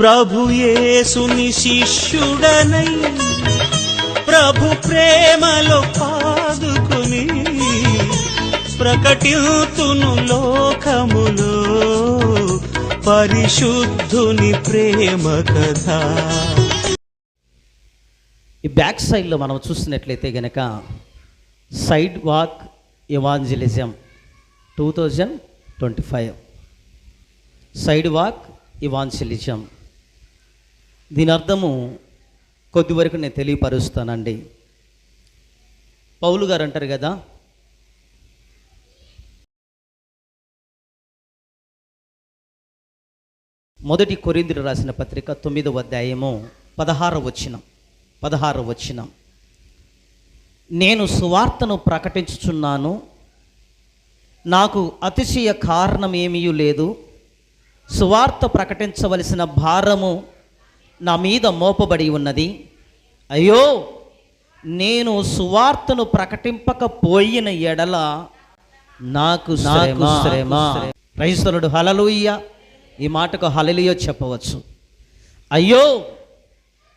ప్రభుయేసుని శిష్యుడనై ప్రభు ప్రేమలో పాదుకుని ప్రకటితును లోకములో పరిశుద్ధుని ప్రేమ కథ. ఈ బ్యాక్ సైడ్లో మనం చూసినట్లయితే గనక sidewalk evangelism two thousand twenty five. Sidewalk evangelism దీని అర్థము కొద్ది వరకు నేను తెలియపరుస్తానండి. పౌలు గారు అంటారు కదా మొదటి కొరిందులు రాసిన పత్రిక తొమ్మిదవ అధ్యాయము పదహార వచనం పదహార వచనం. నేను సువార్తను ప్రకటించుచున్నాను నాకు అతిశయ కారణం ఏమీ లేదు సువార్త ప్రకటించవలసిన భారము నా మీద మోపబడి ఉన్నది. అయ్యో నేను సువార్తను ప్రకటింపకపోయిన ఎడల నాకు శ్రమ. క్రైస్తవుడు హలలుయ్య ఈ మాటకు హలలియో చెప్పవచ్చు. అయ్యో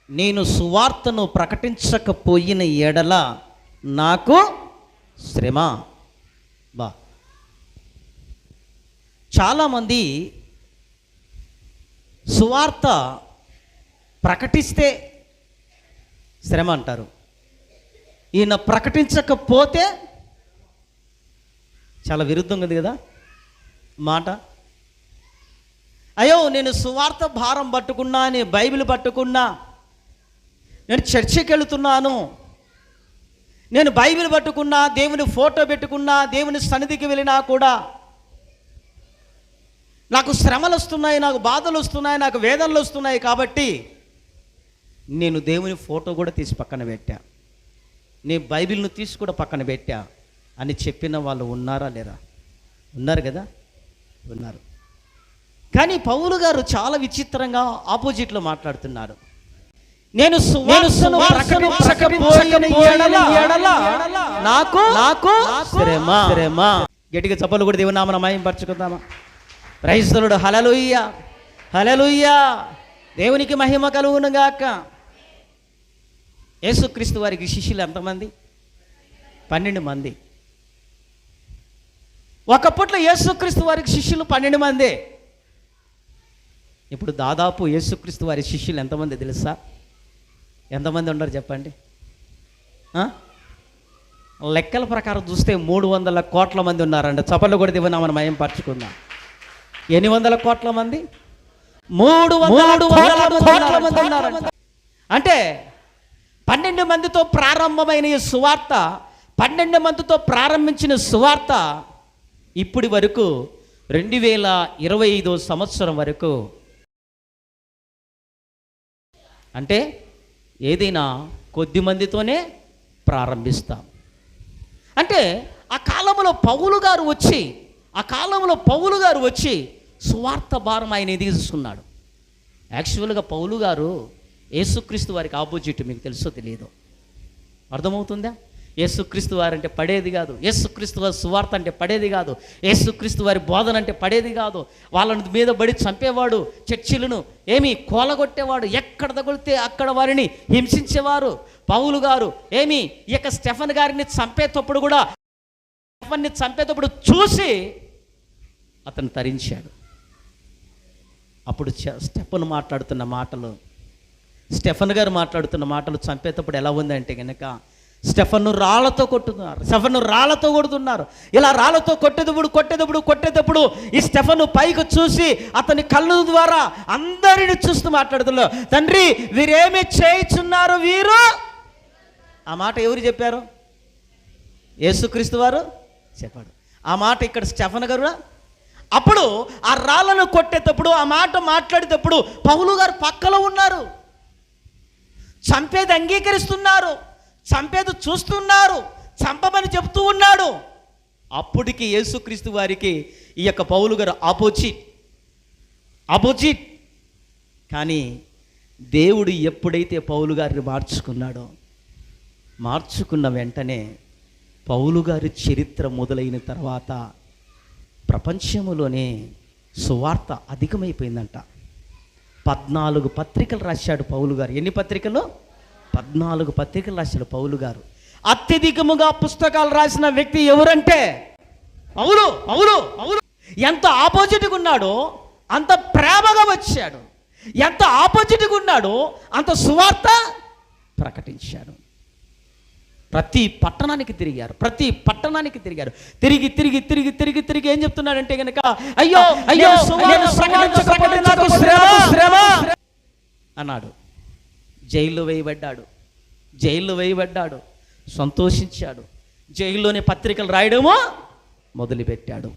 నేను సువార్తను ప్రకటించకపోయిన ఎడల నాకు శ్రమ. బా. చాలామంది సువార్త ప్రకటిస్తే శ్రమ అంటారు. ఈయన ప్రకటించకపోతే చాలా విరుద్ధంగా ఉంది కదా మాట. అయ్యో నేను సువార్త భారం పట్టుకున్నా నేను బైబిల్ పట్టుకున్నా నేను చర్చికి వెళుతున్నాను. నేను బైబిల్ పట్టుకున్నా దేవుని ఫోటో పెట్టుకున్నా దేవుని సన్నిధికి వెళ్ళినా కూడా నాకు శ్రమలు వస్తున్నాయి నాకు బాధలు వస్తున్నాయి నాకు వేదనలు వస్తున్నాయి కాబట్టి నేను దేవుని ఫోటో కూడా తీసి పక్కన పెట్టా. నేను బైబిల్ను తీసి కూడా పక్కన పెట్టా అని చెప్పిన వాళ్ళు ఉన్నారా లేరా? ఉన్నారు కదా? ఉన్నారు. కానీ పౌలు గారు చాలా విచిత్రంగా ఆపోజిట్లో మాట్లాడుతున్నారు. నేను నాకు నాకు శ్రమ. శ్రమ. గట్టిగా చప్పలు కూడా దేవుని నామన మాయం పరచుకుందామా క్రైస్తవుడు హలలుయ్య హలలుయ్య దేవునికి మహిమ కలుగును గాక యేసుక్రీస్తు వారికి శిష్యులు ఎంతమంది? పన్నెండు మంది. ఒకప్పట్లో యేసుక్రీస్తు వారికి శిష్యులు పన్నెండు మందే. ఇప్పుడు దాదాపు యేసుక్రీస్తు వారి శిష్యులు ఎంతమంది తెలుసా? ఎంతమంది ఉన్నారు చెప్పండి? లెక్కల ప్రకారం చూస్తే మూడు వందల కోట్ల మంది ఉన్నారంట చపలు కూడా దివనా మనం మయం పరచుకుందాం. ఎన్ని వందల కోట్ల మంది? మూడు వందల కోట్ల మంది ఉన్నారంట. అంటే పన్నెండు మందితో ప్రారంభమైన ఈ సువార్త పన్నెండు మందితో ప్రారంభించిన సువార్త ఇప్పటి వరకు రెండు వేల ఇరవై ఐదో సంవత్సరం వరకు అంటే ఏదైనా కొద్ది మందితోనే ప్రారంభిస్తాం. అంటే ఆ కాలంలో పౌలు గారు వచ్చి ఆ కాలంలో పౌలు గారు వచ్చి సువార్త భారం ఆయన ఎదిగి తీసుకున్నాడు యాక్చువల్గా పౌలు గారు యేసుక్రీస్తు వారికి ఆపోజిట్ మీకు తెలుసో తెలియదు. అర్థమవుతుందా? యేసుక్రీస్తు వారు అంటే పడేది కాదు. యేసుక్రీస్తు వారి సువార్త అంటే పడేది కాదు. యేసుక్రీస్తు వారి బోధన అంటే పడేది కాదు. వాళ్ళని మీద బడి చంపేవాడు చర్చిలను ఏమి కోలగొట్టేవాడు ఎక్కడ తగిలితే అక్కడ వారిని హింసించేవారు. పౌలు గారు ఏమి ఈ యొక్క స్టెఫన్ గారిని చంపేటప్పుడు కూడా స్టెఫన్ని చంపేటప్పుడు చూసి అతను తరించాడు. అప్పుడు చ- స్టెఫన్ మాట్లాడుతున్న మాటలు స్టెఫన్ గారు మాట్లాడుతున్న మాటలు చంపేటప్పుడు ఎలా ఉందంటే కనుక స్టెఫన్ను రాళ్ళతో కొట్టుతున్నారు. స్టెఫన్ను రాళ్ళతో కొడుతున్నారు. ఇలా రాళ్ళతో కొట్టేటప్పుడు కొట్టేటప్పుడు కొట్టేటప్పుడు ఈ స్టెఫను పైకి చూసి అతని కళ్ళు ద్వారా అందరిని చూస్తూ మాట్లాడుతున్నారు. తండ్రి వీరేమి చేయిచున్నారు వీరు? ఆ మాట ఎవరు చెప్పారు? యేసుక్రీస్తు వారు చెప్పాడు. ఆ మాట ఇక్కడ స్టెఫన్ గారు అప్పుడు ఆ రాళ్ళను కొట్టేటప్పుడు ఆ మాట మాట్లాడేటప్పుడు పౌలు గారు పక్కలో ఉన్నారు. చంపేది అంగీకరిస్తున్నారు చంపేది చూస్తున్నారు చంపమని చెప్తూ ఉన్నాడు. అప్పటికి యేసుక్రీస్తు వారికి ఈ యొక్క పౌలు గారు ఆపోజిట్ ఆపోజిట్ కానీ దేవుడు ఎప్పుడైతే పౌలు గారిని మార్చుకున్నాడో మార్చుకున్న వెంటనే పౌలు గారి చరిత్ర మొదలైన తర్వాత ప్రపంచంలోనే సువార్త అధికమైపోయిందంట. పద్నాలుగు పత్రికలు రాశాడు పౌలు గారు. ఎన్ని పత్రికలు? పద్నాలుగు పత్రికలు రాశాడు పౌలు గారు. అత్యధికముగా పుస్తకాలు రాసిన వ్యక్తి ఎవరంటే? అవును అవును అవును ఎంత ఆపోజిట్గా ఉన్నాడో అంత ప్రేమగా వచ్చాడు. ఎంత ఆపోజిట్గా ఉన్నాడో అంత సువార్త ప్రకటించాడు. ప్రతి పట్టణానికి తిరిగారు. ప్రతి పట్టణానికి తిరిగారు. తిరిగి తిరిగి తిరిగి తిరిగి తిరిగి ఏం చెప్తున్నాడంటే గనక అయ్యో అయ్యో అన్నాడు. జైల్లో వేయబడ్డాడు. జైల్లో వేయబడ్డాడు. సంతోషించాడు. జైల్లోనే పత్రికలు రాయడమో మొదలుపెట్టాడు.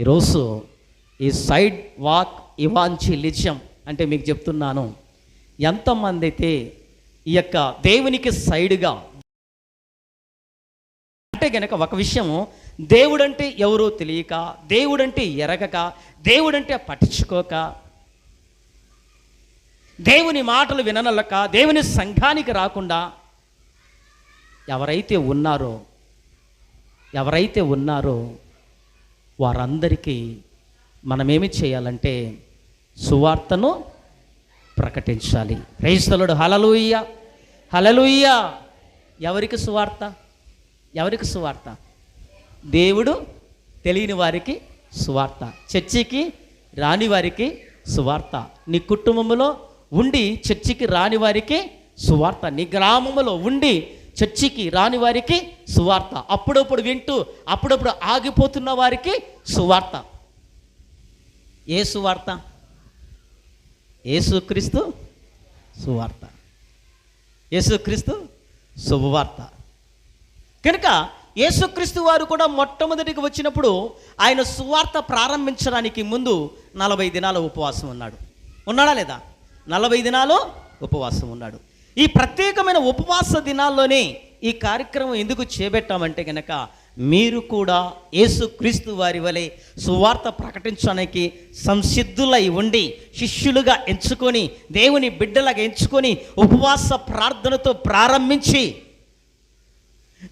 ఈరోజు ఈ సైడ్ వాక్ ఇవాంఛలిజం అంటే మీకు చెప్తున్నాను. ఎంతమంది అయితే ఈ యొక్క దేవునికి సైడ్గా గనక ఒక విషయం దేవుడంటే ఎవరో తెలియక దేవుడంటే ఎరగక దేవుడంటే పట్టించుకోక దేవుని మాటలు విననలక దేవుని సంఘానికి రాకుండా ఎవరైతే ఉన్నారో ఎవరైతే ఉన్నారో వారందరికీ మనమేమి చేయాలంటే సువార్తను ప్రకటించాలి. క్రైస్తవుడు హలలుయ్య హలలుయ్య ఎవరికి సువార్త? ఎవరికి సువార్త? దేవుడు తెలియని వారికి సువార్త. చర్చికి రాని వారికి సువార్త. నీ కుటుంబంలో ఉండి చర్చికి రాని వారికి సువార్త. నీ గ్రామంలో ఉండి చర్చికి రాని వారికి సువార్త. అప్పుడప్పుడు వింటూ అప్పుడప్పుడు ఆగిపోతున్న వారికి సువార్త. ఏ సువార్త? ఏసుక్రీస్తు సువార్త. యేసుక్రీస్తు శుభవార్త. కనుక యేసుక్రీస్తు వారు కూడా మొట్టమొదటికి వచ్చినప్పుడు ఆయన సువార్త ప్రారంభించడానికి ముందు నలభై దినాల ఉపవాసం ఉన్నాడు. ఉన్నాడా లేదా? నలభై దినాలు ఉపవాసం ఉన్నాడు. ఈ ప్రత్యేకమైన ఉపవాస దినాల్లోనే ఈ కార్యక్రమం ఎందుకు చేపట్టామంటే కనుక మీరు కూడా యేసుక్రీస్తు వారి వలె సువార్త ప్రకటించడానికి సంసిద్ధులై ఉండి శిష్యులుగా ఎంచుకొని దేవుని బిడ్డలాగా ఎంచుకొని ఉపవాస ప్రార్థనతో ప్రారంభించి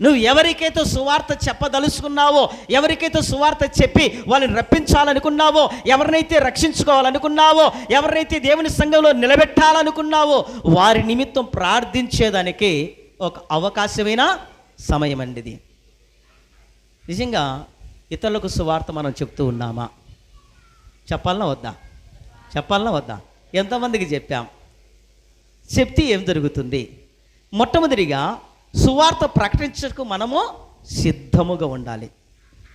నువ్వు ఎవరికైతే సువార్త చెప్పదలుచుకున్నావో ఎవరికైతే సువార్త చెప్పి వాళ్ళని రప్పించాలనుకున్నావో ఎవరినైతే రక్షించుకోవాలనుకున్నావో ఎవరినైతే దేవుని సంఘంలో నిలబెట్టాలనుకున్నావో వారి నిమిత్తం ప్రార్థించేదానికి ఒక అవకాశమైన సమయం అండి ఇది. నిజంగా ఇతరులకు సువార్త మనం చెప్తూ ఉన్నామా? చెప్పాలనా వద్దా? చెప్పాలనా వద్దా? ఎంతమందికి చెప్పాం? చెప్తే ఏం జరుగుతుంది? మొట్టమొదటిగా సువార్త ప్రకటించకు మనము సిద్ధముగా ఉండాలి.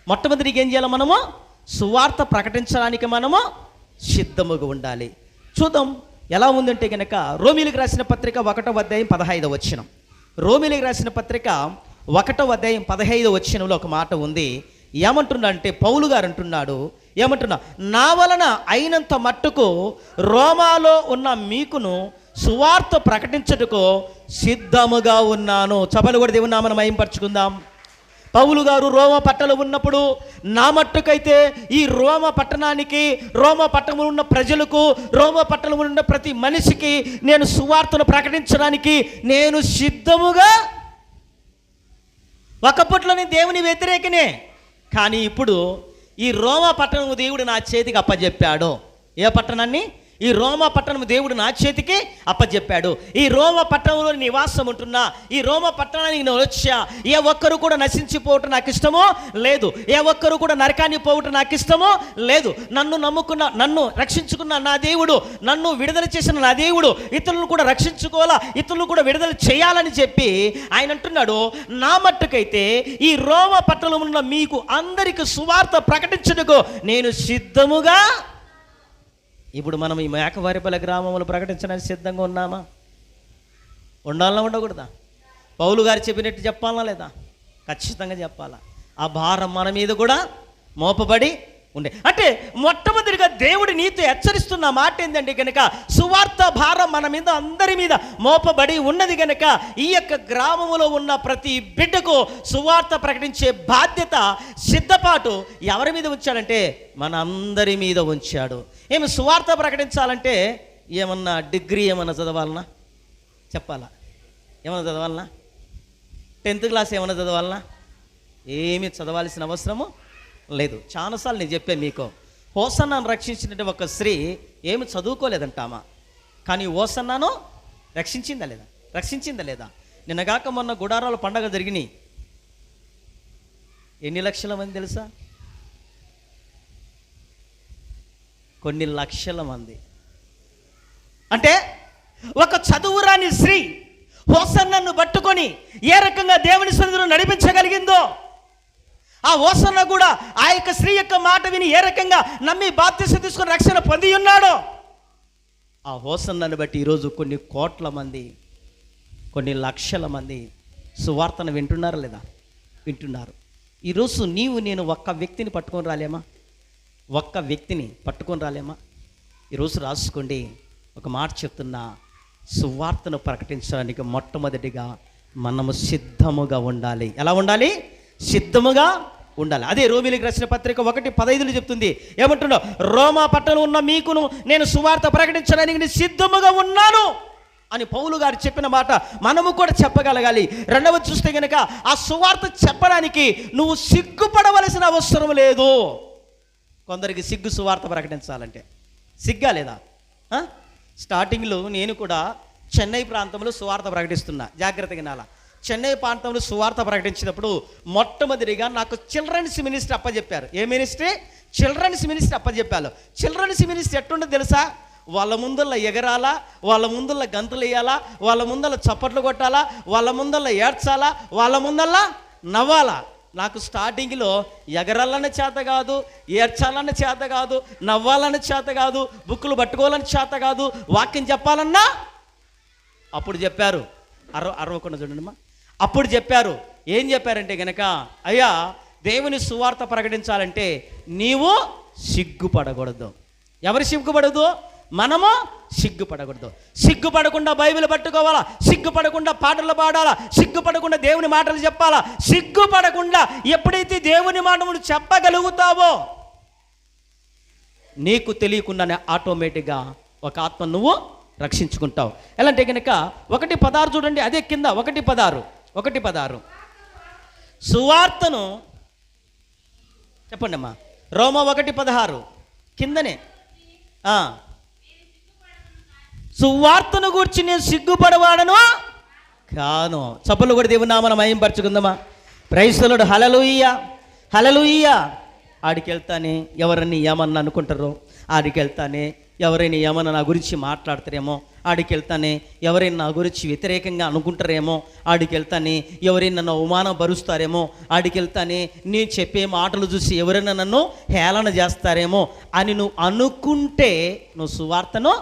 మొట్టమొదటిగా ఏం చేయాలి మనము? సువార్త ప్రకటించడానికి మనము సిద్ధముగా ఉండాలి. చూద్దాం ఎలా ఉందంటే కనుక రోమిలికి రాసిన పత్రిక ఒకటో అధ్యాయం పదహైదవ వచ్చినం రోమిలికి రాసిన పత్రిక ఒకటో అధ్యాయం పదహైదవ వచ్చినంలో ఒక మాట ఉంది. ఏమంటున్నాడంటే పౌలు గారు అంటున్నాడు ఏమంటున్నా నా వలన అయినంత మట్టుకు రోమాలో ఉన్న మీకును సువార్త ప్రకటించటకు సిద్ధముగా ఉన్నాను. చపలు కూడా దేవుని నామను మయంపరుచుకుందాం పౌలు గారు రోమ పట్టణంలో ఉన్నప్పుడు నా మట్టుకైతే ఈ రోమ పట్టణానికి రోమ పట్టణంలో ఉన్న ప్రజలకు రోమ పట్టణంలో ఉన్న ప్రతి మనిషికి నేను సువార్తను ప్రకటించడానికి నేను సిద్ధముగా ఒకప్పట్లో నేను దేవుని వ్యతిరేకనే. కానీ ఇప్పుడు ఈ రోమ పట్టణము దేవుడు నా చేతికి అప్పజెప్పాడు. ఏ పట్టణాన్ని? ఈ రోమ పట్టణము దేవుడు నా చేతికి అప్పజెప్పాడు. ఈ రోమ పట్టణంలో నివాసం ఉంటున్నా ఈ రోమ పట్టణానికి నేను వచ్చా ఏ ఒక్కరు కూడా నశించిపోవటం నాకు ఇష్టమో లేదు. ఏ ఒక్కరు కూడా నరకాన్ని పోవటం నాకు ఇష్టమో లేదు. నన్ను నమ్ముకున్న నన్ను రక్షించుకున్న నా దేవుడు నన్ను విడుదల చేసిన నా దేవుడు ఇతరులను కూడా రక్షించుకోవాలా ఇతరులు కూడా విడుదల చేయాలని చెప్పి ఆయన అంటున్నాడు. నా మట్టుకైతే ఈ రోమ పట్టణంలో మీకు అందరికి సువార్త ప్రకటించుటకు నేను సిద్ధముగా ఇప్పుడు మనం ఈ మేకవారిపల్లి గ్రామంలో ప్రకటించడానికి సిద్ధంగా ఉన్నామా? ఉండాలన్నా ఉండకూడదా? పౌలు గారు చెప్పినట్టు చెప్పాలా లేదా? ఖచ్చితంగా చెప్పాలా. ఆ భారం మన మీద కూడా మోపబడి ఉండే. అంటే మొట్టమొదటిగా దేవుడి నీతో హెచ్చరిస్తున్న మాట ఏంటంటే కనుక సువార్త భారం మన మీద అందరి మీద మోపబడి ఉన్నది కనుక ఈ యొక్క గ్రామములో ఉన్న ప్రతి బిడ్డకు సువార్త ప్రకటించే బాధ్యత సిద్ధపాటు ఎవరి మీద ఉంచాడంటే మన అందరి మీద ఉంచాడు. ఏమి సువార్త ప్రకటించాలంటే ఏమన్నా డిగ్రీ ఏమన్నా చదవాలనా? చెప్పాలా? ఏమన్నా చదవాలనా? టెన్త్ క్లాస్ ఏమన్నా చదవాలనా? ఏమి చదవాల్సిన అవసరము లేదు. చాలాసార్లు నేను చెప్పాను మీకు హోసన్నాను రక్షించినటువంటి ఒక స్త్రీ ఏమి చదువుకోలేదంటామా కానీ ఓసన్నాను రక్షించిందా లేదా? రక్షించిందా లేదా? నిన్నగాక మొన్న గుడారాల పండగ జరిగినాయి. ఎన్ని లక్షల మంది తెలుసా? కొన్ని లక్షల మంది. అంటే ఒక చదువురాని స్త్రీ హోసన్నను పట్టుకొని ఏ రకంగా దేవుని సన్నిధిలో నడిపించగలిగిందో ఆ ఓసన్న కూడా ఆ యొక్క స్త్రీ యొక్క మాట విని ఏ రకంగా నమ్మి బాధ్యత తీసుకొని రక్షణ పొంది ఉన్నాడో? ఆ ఓసన్నను బట్టి ఈరోజు కొన్ని కోట్ల మంది కొన్ని లక్షల మంది సువార్తను వింటున్నారా లేదా? వింటున్నారు. ఈరోజు నీవు నేను ఒక్క వ్యక్తిని పట్టుకొని రాలేమా? ఒక్క వ్యక్తిని పట్టుకొని రాలేమా? ఈరోజు రాసుకోండి. ఒక మాట చెప్తున్నా సువార్తను ప్రకటించడానికి మొట్టమొదటిగా మనము సిద్ధముగా ఉండాలి. ఎలా ఉండాలి? సిద్ధముగా ఉండాలి. అదే రోమిలికి రాసిన పత్రిక ఒకటి పదైదులు చెప్తుంది. ఏమంటున్నావు రోమా పట్టణం ఉన్న మీకును నేను సువార్త ప్రకటించడానికి నేను సిద్ధముగా ఉన్నాను అని పౌలు గారు చెప్పిన మాట మనము కూడా చెప్పగలగాలి. రెండవది చూస్తే కనుక ఆ సువార్త చెప్పడానికి నువ్వు సిగ్గుపడవలసిన అవసరం లేదు. కొందరికి సిగ్గు సువార్త ప్రకటించాలంటే. సిగ్గా లేదా? స్టార్టింగ్లో నేను కూడా చెన్నై ప్రాంతంలో సువార్త ప్రకటిస్తున్నా. జాగ్రత్తగా నాలా చెన్నై ప్రాంతంలో సువార్త ప్రకటించినప్పుడు మొట్టమొదటిగా నాకు చిల్డ్రన్స్ మినిస్టర్ అప్పచెప్పారు ఏ మినిస్ట్రీ? చిల్డ్రన్స్ మినిస్టర్ అప్పచెప్పారు చిల్డ్రన్స్ మినిస్టర్ ఎట్టుండో తెలుసా? వాళ్ళ ముందల్ల ఎగరాలా? వాళ్ళ ముందల్ల గంతులు వేయాలా? వాళ్ళ ముందల్ల చప్పట్లు కొట్టాలా? వాళ్ళ ముందల్ల ఏడ్చాలా? వాళ్ళ ముందల్ల నవ్వాలా? నాకు స్టార్టింగ్లో ఎగరాలన్న చేత కాదు ఏడ్చాలన్న చేత కాదు నవ్వాలన్న చేత కాదు బుక్కులు పట్టుకోవాలని చేత కాదు వాక్యం చెప్పాలన్నా? అప్పుడు చెప్పారు. అరవ అరవకుండా చూడండిమ్మా. అప్పుడు చెప్పారు. ఏం చెప్పారంటే గనక అయ్యా దేవుని సువార్త ప్రకటించాలంటే నీవు సిగ్గుపడకూడదు. ఎవరు సిగ్గుపడదు? మనము సిగ్గుపడకూడదు. సిగ్గుపడకుండా బైబిల్ పట్టుకోవాలా? సిగ్గుపడకుండా పాటలు పాడాలా? సిగ్గుపడకుండా దేవుని మాటలు చెప్పాలా? సిగ్గుపడకుండా ఎప్పుడైతే దేవుని మాటలు చెప్పగలుగుతావో నీకు తెలియకుండానే ఆటోమేటిక్గా ఒక ఆత్మ నువ్వు రక్షించుకుంటావు. ఎలా అంటే కనుక ఒకటి పదారు చూడండి అదే కింద ఒకటి పదారు ఒకటి పదారు సువార్తను చెప్పండి అమ్మా రోమ ఒకటి పదహారు. కిందనే. సువార్తను గూర్చి నేను సిగ్గుపడవాడను? కాను. చప్పలు కూడా దేవుని నామన మయం పరుచుకుందామా ప్రైస్తలుడు హలలుయ్య హలలుయ్య ఆడికి వెళ్తానే ఎవరన్నీ ఏమన్నా అనుకుంటారో ఆడికి వెళ్తానే ఎవరైనా ఏమన్నా నా గురించి మాట్లాడతారేమో ఆడికి వెళ్తానే ఎవరైనా నా గురించి వ్యతిరేకంగా అనుకుంటారేమో ఆడికి వెళ్తానే ఎవరైనా నన్ను అవమానపరుస్తారేమో ఆడికి వెళ్తానే నేను చెప్పే మాటలు చూసి ఎవరైనా నన్ను హేళన చేస్తారేమో అని నువ్వు అనుకుంటే నువ్వు సువార్తను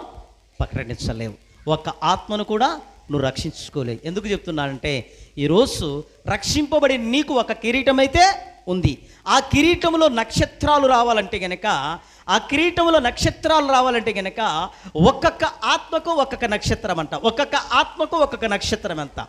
ప్రకటించలేవు. ఒక ఆత్మను కూడా నువ్వు రక్షించుకోలేవు. ఎందుకు చెప్తున్నానంటే ఈరోజు రక్షింపబడి నీకు ఒక కిరీటం అయితే ఉంది. ఆ కిరీటంలో నక్షత్రాలు రావాలంటే కనుక ఆ కిరీటంలో నక్షత్రాలు రావాలంటే కనుక ఒక్కొక్క ఆత్మకు ఒక్కొక్క నక్షత్రం అంట ఒక్కొక్క ఆత్మకు ఒక్కొక్క నక్షత్రం అంత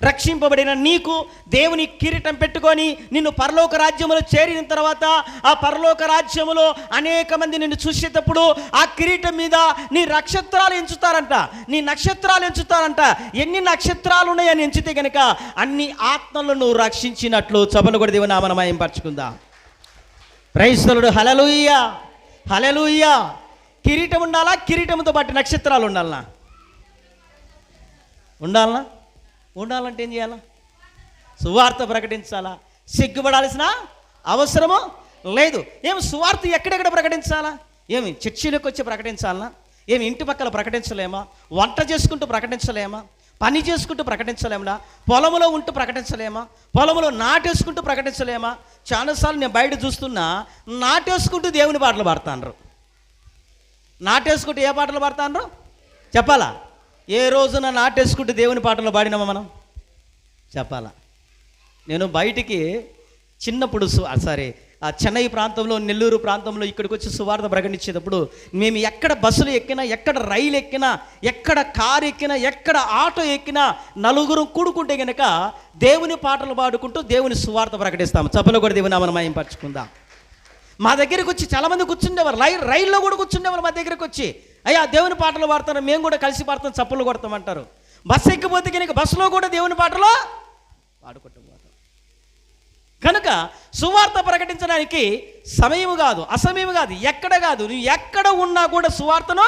రక్షింపబడిన నీకు దేవుని కిరీటం పెట్టుకొని నిన్ను పరలోక రాజ్యములో చేరిన తర్వాత ఆ పరలోక రాజ్యములో అనేక మంది నిన్ను చూసేటప్పుడు ఆ కిరీటం మీద నీ నక్షత్రాలు ఎంచుతారంట. నీ నక్షత్రాలు ఎంచుతారంట. ఎన్ని నక్షత్రాలు ఉన్నాయని ఎంచితే కనుక అన్ని ఆత్మలను నువ్వు రక్షించినట్లు చబలు కూడా దేవుని నామనమయం పరచుకుందా క్రైస్తవుడు హలలుయ్యా హలలుయ్య కిరీటం ఉండాలా? కిరీటంతో పాటు నక్షత్రాలు ఉండాలనా? ఉండాలనా? ఉండాలంటే ఏం చేయాలా? సువార్త ప్రకటించాలా? సిగ్గుపడాల్సిన అవసరము లేదు. ఏం సువార్త ఎక్కడెక్కడ ప్రకటించాలా? ఏమి చర్చిలోకి వచ్చి ప్రకటించాలనా? ఏమి ఇంటి పక్కల ప్రకటించలేమా? వంట చేసుకుంటూ ప్రకటించలేమా? పని చేసుకుంటూ ప్రకటించలేమా పొలంలో ఉంటూ ప్రకటించలేమా? పొలంలో నాటేసుకుంటూ ప్రకటించలేమా? చాలాసార్లు నేను బయట చూస్తున్నా నాటేసుకుంటూ దేవుని పాటలు పాడుతాండ్రు. నాటేసుకుంటూ ఏ పాటలు పాడుతాండ్రు? చెప్పాలా? ఏ రోజున నాటేసుకుంటూ దేవుని పాటలు పాడినామా మనం? చెప్పాలా? నేను బయటికి చిన్నప్పుడు సారీ ఆ చెన్నై ప్రాంతంలో నెల్లూరు ప్రాంతంలో ఇక్కడికి వచ్చి సువార్త ప్రకటించేటప్పుడు మేము ఎక్కడ బస్సులు ఎక్కినా ఎక్కడ రైలు ఎక్కినా ఎక్కడ కారు ఎక్కినా ఎక్కడ ఆటో ఎక్కినా నలుగురు కూడుకుంటే గనక దేవుని పాటలు పాడుకుంటూ దేవుని సువార్త ప్రకటిస్తాము. చప్పలు కూడా దేవుని మనం మయంపరచుకుందాం మా దగ్గరికి వచ్చి చాలామంది కూర్చుండేవారు. రై రైల్లో కూడా కూర్చుండేవారు మా దగ్గరికి వచ్చి. అయ్యా దేవుని పాటలు పాడతారు మేము కూడా కలిసి పాడతాం చప్పులు కొడతామంటారు. బస్సు ఎక్కిపోతే కనుక బస్సులో కూడా దేవుని పాటలు పాడుకుంటాము. కనుక సువార్త ప్రకటించడానికి సమయం కాదు అసమయం కాదు ఎక్కడ కాదు నువ్వు ఎక్కడ ఉన్నా కూడా సువార్తను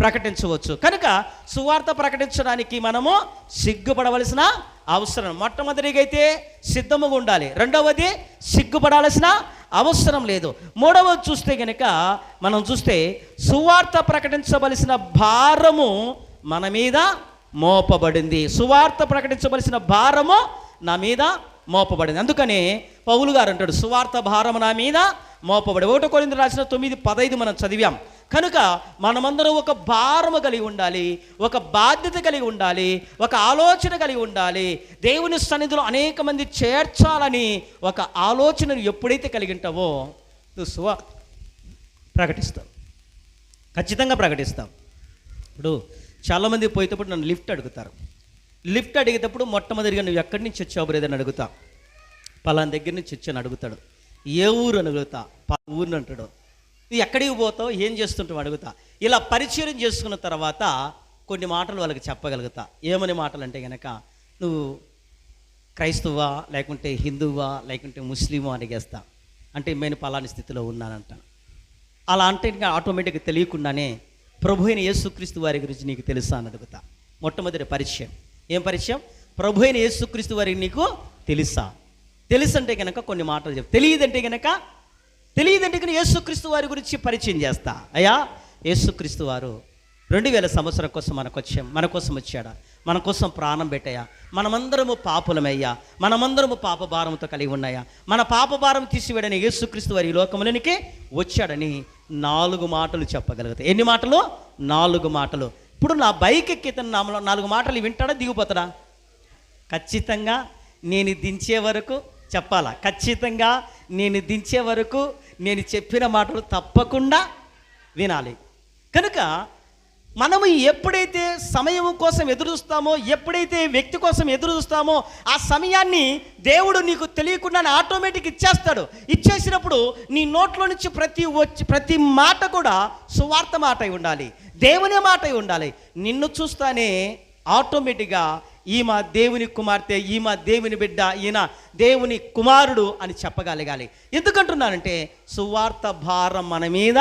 ప్రకటించవచ్చు. కనుక సువార్త ప్రకటించడానికి మనము సిగ్గుపడవలసిన అవసరం. మొట్టమొదటిగా అయితే సిద్ధముగా ఉండాలి. రెండవది సిగ్గుపడాల్సిన అవసరం లేదు. మూడవది చూస్తే కనుక మనం చూస్తే సువార్త ప్రకటించవలసిన భారము మన మీద మోపబడింది. సువార్త ప్రకటించవలసిన భారము నా మీద మోపబడింది. అందుకనే పౌలు గారు అంటాడు సువార్త భారము నా మీద మోపబడి ఒకటో కొరింత రాసిన తొమ్మిది పదైదు మనం చదివాం. కనుక మనమందరం ఒక భారము కలిగి ఉండాలి ఒక బాధ్యత కలిగి ఉండాలి ఒక ఆలోచన కలిగి ఉండాలి. దేవుని సన్నిధిలో అనేక మంది చేర్చాలని ఒక ఆలోచనను ఎప్పుడైతే కలిగి ఉంటావో సువా ప్రకటిస్తావు. ఖచ్చితంగా ప్రకటిస్తాం ఇప్పుడు చాలామంది పోయేటప్పుడు నన్ను లిఫ్ట్ అడుగుతారు. లిఫ్ట్ అడిగేటప్పుడు మొట్టమొదటిగా నువ్వు ఎక్కడి నుంచి వచ్చావు బ్రదర్ అడుగుతా. పలానా దగ్గర నుంచి వచ్చాను అడుగుతాడు. ఏ ఊరు అని అడుగుతా. పా ఊరిని అంటాడు. నువ్వు ఎక్కడికి పోతావు? ఏం చేస్తుంటావు? అడుగుతా. ఇలా పరిచయం చేసుకున్న తర్వాత కొన్ని మాటలు వాళ్ళకి చెప్పగలుగుతా. ఏమని మాటలు అంటే కనుక నువ్వు క్రైస్తవా లేకుంటే హిందువా లేకుంటే ముస్లిమా? అడిగేస్తా. అంటే నేను పలాని స్థితిలో ఉన్నానంటాను. అలా అంటే ఇంకా ఆటోమేటిక్గా తెలియకుండానే ప్రభు అయిన యేసుక్రీస్తు వారి గురించి నీకు తెలుసా అని అడుగుతా. మొట్టమొదటి పరిచయం. ఏం పరిచయం? ప్రభు అయిన యేసుక్రీస్తు వారికి నీకు తెలుసా? తెలుసంటే కనుక కొన్ని మాటలు చెప్. తెలియదంటే కనుక తెలియదంటే కనుక యేసుక్రీస్తు వారి గురించి పరిచయం చేస్తా. అయ్యా యేసుక్రీస్తు వారు రెండు వేల సంవత్సరం కోసం మనకు వచ్చాం మన కోసం వచ్చాడా? మన కోసం ప్రాణం పెట్టాయా మనమందరము పాపులమయ్యా. మనమందరము పాప భారంతో కలిగి ఉన్నాయా? మన పాప భారం తీసివేయడని యేసుక్రీస్తు వారి ఈ వచ్చాడని నాలుగు మాటలు చెప్పగలుగుతాయి ఎన్ని మాటలు? నాలుగు మాటలు. ఇప్పుడు నా బైక్ ఎక్కితను నామలో నాలుగు మాటలు వింటాడా దిగిపోతాడా? ఖచ్చితంగా నేను దించే వరకు చెప్పాలా? ఖచ్చితంగా నేను దించే వరకు నేను చెప్పిన మాటలు తప్పకుండా వినాలి. కనుక మనము ఎప్పుడైతే సమయం కోసం ఎదురు చూస్తామో ఎప్పుడైతే వ్యక్తి కోసం ఎదురు చూస్తామో ఆ సమయాన్ని దేవుడు నీకు తెలియకుండానే ఆటోమేటిక్ ఇచ్చేస్తాడు. ఇచ్చేసినప్పుడు నీ నోట్లో నుంచి ప్రతి వచ్చి ప్రతి మాట కూడా సువార్త మాట అయి ఉండాలి. దేవుని మాట అయి ఉండాలి. నిన్ను చూస్తానే ఆటోమేటిక్గా ఈమె దేవుని కుమార్తె ఈమె దేవుని బిడ్డ ఈయన దేవుని కుమారుడు అని చెప్పగలగాలి. ఎందుకంటున్నానంటే సువార్త భారం మన మీద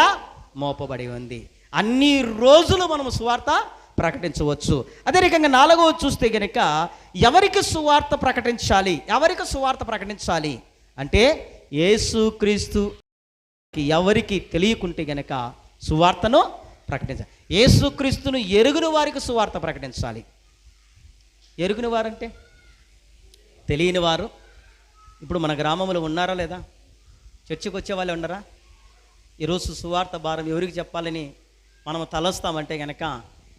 మోపబడి ఉంది. అన్ని రోజులు మనము సువార్త ప్రకటించవచ్చు. అదే రకంగా నాలుగవ చూస్తే గనుక ఎవరికి సువార్త ప్రకటించాలి? ఎవరికి సువార్త ప్రకటించాలి? అంటే యేసుక్రీస్తు ఎవరికి తెలియకుంటే గనక సువార్తను ప్రకటించాలి యేసుక్రీస్తును ఎరుగుని వారికి సువార్త ప్రకటించాలి. ఎరుగుని వారంటే? తెలియని వారు. ఇప్పుడు మన గ్రామంలో ఉన్నారా లేదా? చర్చికి వచ్చే వాళ్ళు ఉన్నారా? ఈరోజు సువార్త భారం ఎవరికి చెప్పాలని మనం తలస్తామంటే కనుక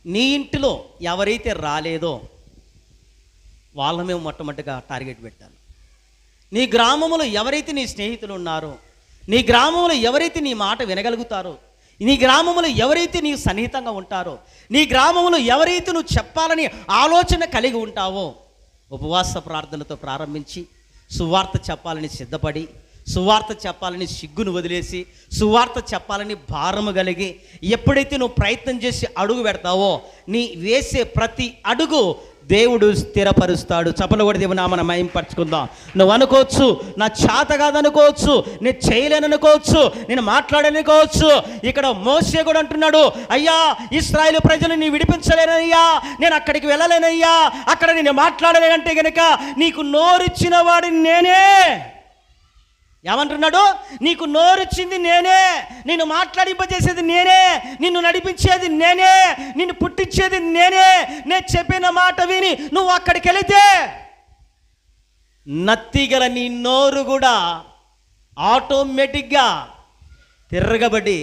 నీ ఇంటిలో ఎవరైతే రాలేదో వాళ్ళ మేము మొట్టమొదటిగా టార్గెట్ పెట్టాలి. నీ గ్రామంలో ఎవరైతే నీ స్నేహితులు ఉన్నారో నీ గ్రామంలో ఎవరైతే నీ మాట వినగలుగుతారో నీ గ్రామంలో ఎవరైతే నీ సన్నిహితంగా ఉంటారో నీ గ్రామంలో ఎవరైతే నువ్వు చెప్పాలని ఆలోచన కలిగి ఉంటావో ఉపవాస ప్రార్థనతో ప్రారంభించి సువార్త చెప్పాలని సిద్ధపడి సువార్త చెప్పాలని సిగ్గును వదిలేసి సువార్త చెప్పాలని భారము కలిగి ఎప్పుడైతే నువ్వు ప్రయత్నం చేసి అడుగు పెడతావో నీ వేసే ప్రతి అడుగు దేవుడు స్థిరపరుస్తాడు. చపలు కూడా దేవుని నామన మయంపరచుకుందాం నువ్వు అనుకోవచ్చు నా చేత కాదనుకోవచ్చు నేను చేయలేను అనుకోవచ్చు నేను మాట్లాడనుకోవచ్చు ఇక్కడ మోసే కూడా అంటున్నాడు అయ్యా ఇస్రాయేల్ ప్రజలు నీ విడిపించలేనయ్యా నేను అక్కడికి వెళ్ళలేనయ్యా అక్కడ నేను మాట్లాడలేనంటే గనుక నీకు నోరిచ్చిన వాడిని నేనే. ఏమంటున్నాడు? నీకు నోరిచ్చింది నేనే నిన్ను మాట్లాడింపజేసేది నేనే నిన్ను నడిపించేది నేనే నిన్ను పుట్టించేది నేనే నేను చెప్పిన మాట విని నువ్వు అక్కడికి వెళితే నత్తిగల నీ నోరు కూడా ఆటోమేటిక్గా తిరగబడి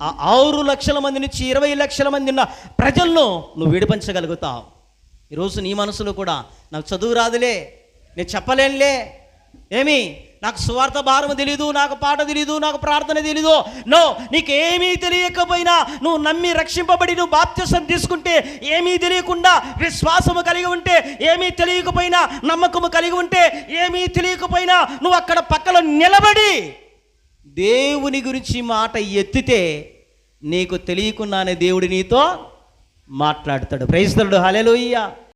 ఆ ఆరు లక్షల మంది నుంచి ఇరవై లక్షల మంది ఉన్న ప్రజలను నువ్వు విడిపించగలుగుతావు. ఈరోజు నీ మనసులో కూడా నాకు చదువు రాదులే నేను చెప్పలేనులే ఏమి? నాకు సువార్త భారం తెలీదు నాకు పాట తెలీదు నాకు ప్రార్థన తెలీదు. నో నీకేమీ తెలియకపోయినా నువ్వు నమ్మి రక్షింపబడి నువ్వు బాప్త్యసం తీసుకుంటే ఏమీ తెలియకుండా విశ్వాసము కలిగి ఉంటే ఏమీ తెలియకపోయినా నమ్మకము కలిగి ఉంటే ఏమీ తెలియకపోయినా నువ్వు అక్కడ పక్కలో నిలబడి దేవుని గురించి మాట ఎత్తితే నీకు తెలియకుండానే దేవుడి నీతో మాట్లాడతాడు. ప్రైస్తలుడు హలెలుయ్యా